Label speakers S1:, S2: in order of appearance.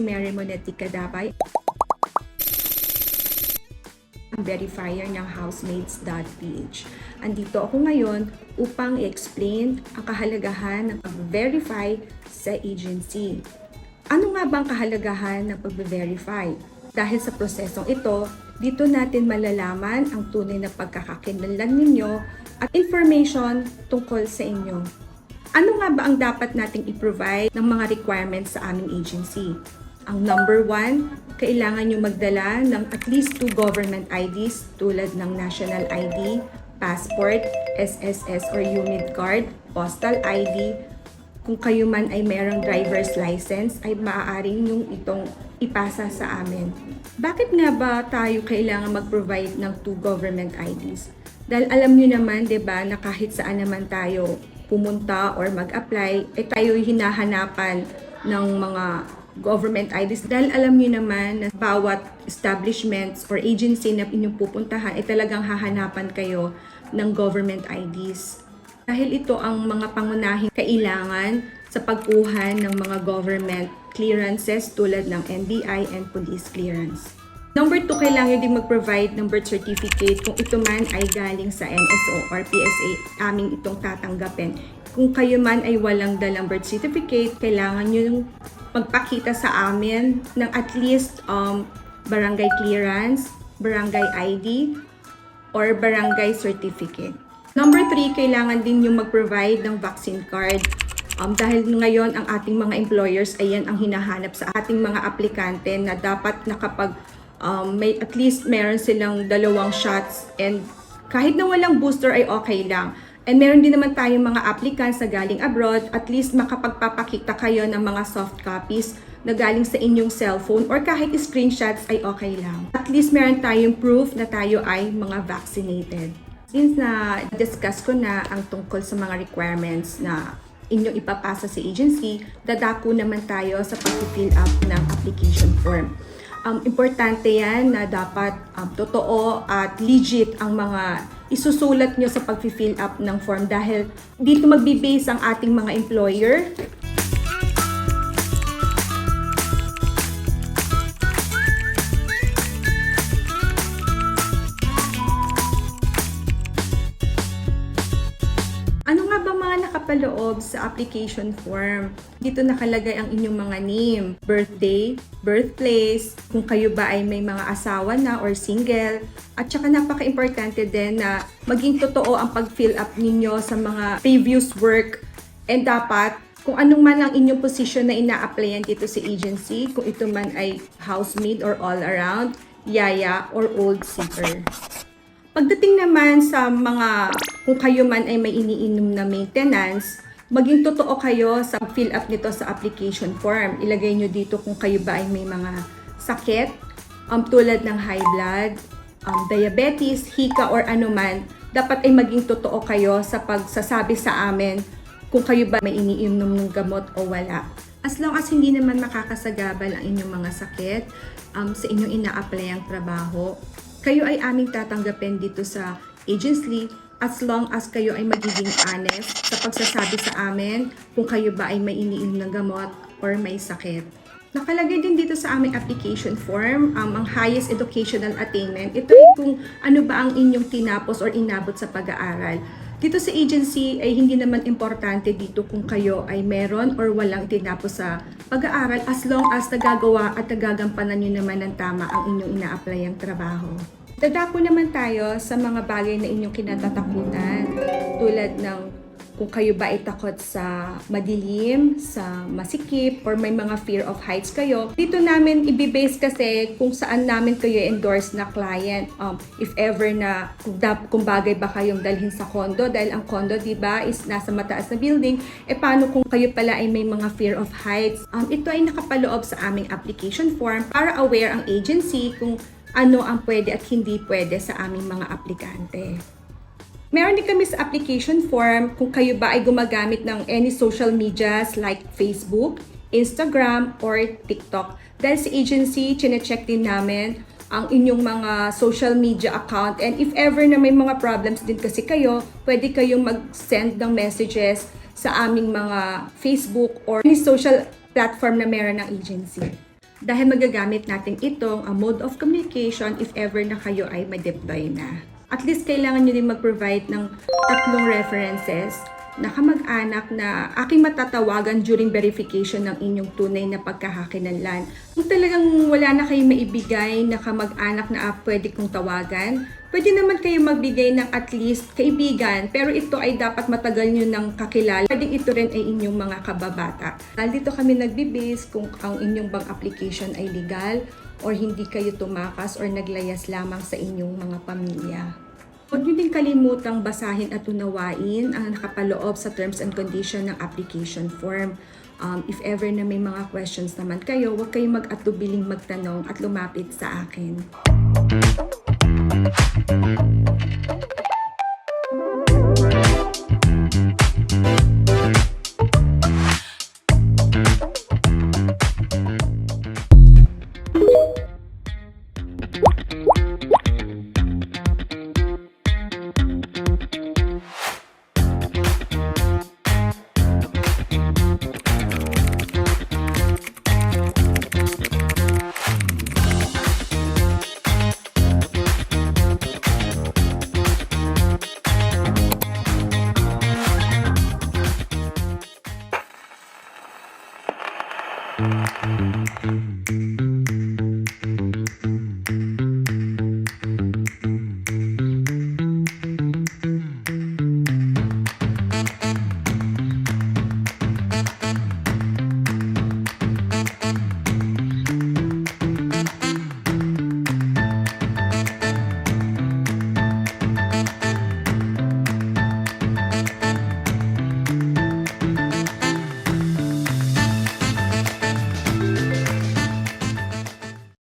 S1: si Mary Monetti Kadabay, ang verifier ng housemates.ph. Andito ako ngayon upang i-explain ang kahalagahan ng pag-verify sa agency. Ano nga ba ang kahalagahan ng pag-verify? Dahil sa prosesong ito, dito natin malalaman ang tunay na pagkakakilanlan ninyo at information tungkol sa inyo. Ano nga ba ang dapat nating i-provide ng mga requirements sa aming agency? Ang number one, kailangan nyo magdala ng at least two government IDs tulad ng National ID, Passport, SSS or UNID card, Postal ID. Kung kayo man ay merong driver's license, ay maaaring yung itong ipasa sa amin. Bakit nga ba tayo kailangan mag-provide ng two government IDs? Dahil alam nyo naman, 'di ba, na kahit saan naman tayo pumunta or mag-apply, ay tayo hinahanapan ng mga government IDs dahil alam niyo naman na bawat establishments or agency na inyong pupuntahan ay talagang hahanapan kayo ng government IDs. Dahil ito ang mga pangunahing kailangan sa pagkuha ng mga government clearances tulad ng NBI and police clearance. Number two, kailangan din mag-provide ng birth certificate kung ito man ay galing sa NSO or PSA, aming itong tatanggapin. Kung kayo man ay walang dalang birth certificate, kailangan nyo magpakita sa amin ng at least um, barangay clearance, barangay ID, or barangay certificate. Number three, kailangan din yung mag-provide ng vaccine card. Um, dahil ngayon ang ating mga employers ay yan ang hinahanap sa ating mga aplikante na dapat nakapag um, may at least meron silang dalawang shots and kahit na walang booster ay okay lang. And meron din naman tayong mga applicants na galing abroad, at least makapagpapakita kayo ng mga soft copies na galing sa inyong cellphone or kahit screenshots ay okay lang. At least meron tayong proof na tayo ay mga vaccinated. Since na discuss ko na ang tungkol sa mga requirements na inyong ipapasa sa agency, dadako naman tayo sa pag-fill up ng application form. Um, importante yan na dapat um, totoo at legit ang mga isusulat nyo sa pag-fill up ng form dahil dito magbe-base ang ating mga employer nakapaloob sa application form? Dito nakalagay ang inyong mga name, birthday, birthplace, kung kayo ba ay may mga asawa na or single, at saka napaka-importante din na maging totoo ang pag-fill up ninyo sa mga previous work and dapat kung anong man ang inyong position na ina-applyan dito sa agency, kung ito man ay housemaid or all around, yaya or old seeker. Pagdating naman sa mga, kung kayo man ay may iniinom na maintenance, maging totoo kayo sa fill up nito sa application form. Ilagay nyo dito kung kayo ba ay may mga sakit, um, tulad ng high blood, um, diabetes, hika or anuman, dapat ay maging totoo kayo sa pagsasabi sa amin kung kayo ba may iniinom ng gamot o wala. As long as hindi naman makakasagabal ang inyong mga sakit um, sa inyong ina-apply ang trabaho, kayo ay aming tatanggapin dito sa agency as long as kayo ay magiging honest sa pagsasabi sa amin kung kayo ba ay may iniinom ng gamot or may sakit. Nakalagay din dito sa aming application form um, ang highest educational attainment. Ito ay kung ano ba ang inyong tinapos or inabot sa pag-aaral. Dito sa agency ay hindi naman importante dito kung kayo ay meron or walang tinapos sa pag-aaral as long as nagagawa at nagagampanan nyo naman ng tama ang inyong ina-apply ang trabaho. Dadako naman tayo sa mga bagay na inyong kinatatakutan tulad ng kung kayo ba ay takot sa madilim, sa masikip, or may mga fear of heights kayo. Dito namin ibibase kasi kung saan namin kayo endorse na client. Um, if ever na kung, kung bagay ba kayong dalhin sa condo, dahil ang condo, di ba, is nasa mataas na building, eh paano kung kayo pala ay may mga fear of heights? Um, ito ay nakapaloob sa aming application form para aware ang agency kung ano ang pwede at hindi pwede sa aming mga aplikante. Meron din kami sa application form kung kayo ba ay gumagamit ng any social medias like Facebook, Instagram, or TikTok. Dahil sa agency, chinecheck din namin ang inyong mga social media account and if ever na may mga problems din kasi kayo, pwede kayong mag-send ng messages sa aming mga Facebook or any social platform na meron ng agency. dahil magagamit natin itong a mode of communication if ever na kayo ay ma-deploy na. At least kailangan nyo din mag-provide ng tatlong references na kamag-anak na aking matatawagan during verification ng inyong tunay na pagkakakinanlan. Kung talagang wala na kayong maibigay na kamag-anak na ah, pwede kong tawagan, pwede naman kayo magbigay ng at least kaibigan, pero ito ay dapat matagal nyo ng kakilala. Pwedeng ito rin ay inyong mga kababata. Dito kami nagbibase kung ang inyong bang application ay legal or hindi kayo tumakas or naglayas lamang sa inyong mga pamilya. Huwag niyo din kalimutang basahin at unawain ang nakapaloob sa terms and condition ng application form. Um, if ever na may mga questions naman kayo, huwag kayong mag-atubiling magtanong at lumapit sa akin.